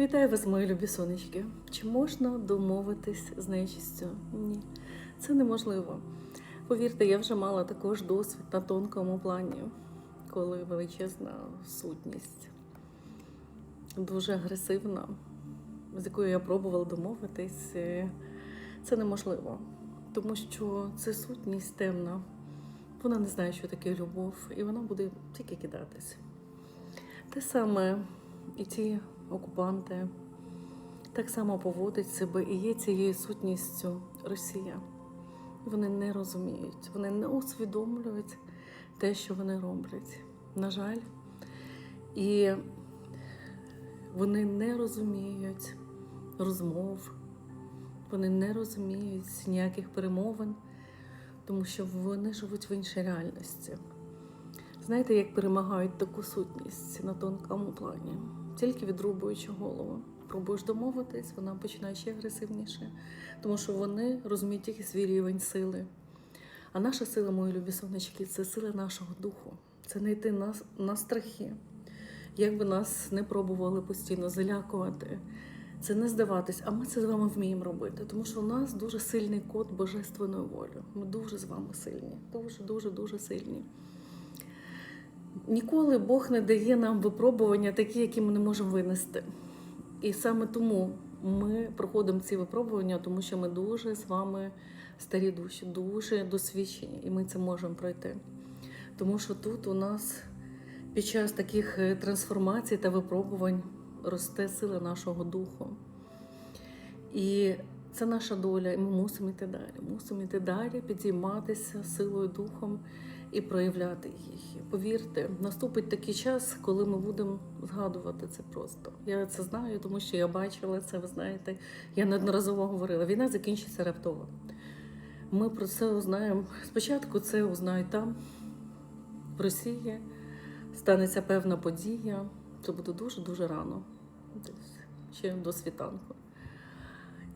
Вітаю вас, мої любі сонечки. Чи можна домовитись з нечистю? Ні, це неможливо. Повірте, я вже мала також досвід на тонкому плані, коли величезна сутність, дуже агресивна, з якою я пробувала домовитись, це неможливо. Тому що це сутність темна. Вона не знає, що таке любов, і вона буде тільки кидатись. Те саме і ці окупанти так само поводять себе і є цією сутністю Росія. Вони не розуміють, вони не усвідомлюють те, що вони роблять. На жаль, і вони не розуміють розмов, вони не розуміють ніяких перемовин, тому що вони живуть в іншій реальності. Знаєте, як перемагають таку сутність на тонкому плані? Тільки відрубуючи голову. Пробуєш домовитись, вона починає ще агресивніше, тому що вони розуміють тільки свій рівень сили. А наша сила, мої любі сонечки, це сила нашого духу. Це не йти на, на страхи. Як би нас не пробували постійно залякувати, це не здаватись, а ми це з вами вміємо робити, тому що у нас дуже сильний код божественної волі. Ми дуже з вами сильні, дуже, дуже, дуже сильні. Ніколи Бог не дає нам випробування такі, які ми не можемо винести. І саме тому ми проходимо ці випробування, тому що ми дуже з вами старі душі, дуже досвідчені, і ми це можемо пройти. Тому що тут у нас під час таких е, трансформацій та випробувань росте сила нашого духу. І це наша доля, і ми мусимо йти далі. Мусимо йти далі, підійматися силою духом і проявляти їх. Повірте, наступить такий час, коли ми будемо згадувати це просто. Я це знаю, тому що я бачила це, ви знаєте, я неодноразово говорила. Війна закінчиться раптово. Ми про це узнаємо. Спочатку це узнають там, в Росії, станеться певна подія. Це буде дуже-дуже рано, десь ще до світанку.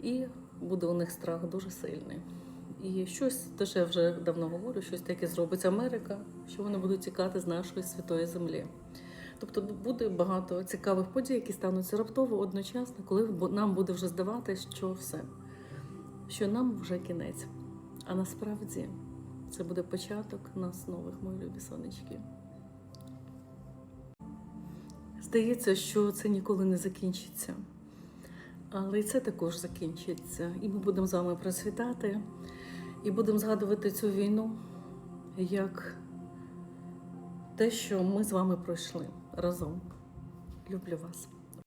І буде у них страх дуже сильний. І щось, те, що я вже давно говорю, щось таке зробить Америка, що вони будуть тікати з нашої святої землі. Тобто буде багато цікавих подій, які стануться раптово одночасно, коли нам буде вже здаватися, що все, що нам вже кінець. А насправді це буде початок нас нових, мої любі сонечки. Здається, що це ніколи не закінчиться. Але і це також закінчиться. І ми будемо з вами процвітати, і будемо згадувати цю війну як те, що ми з вами пройшли разом. Люблю вас.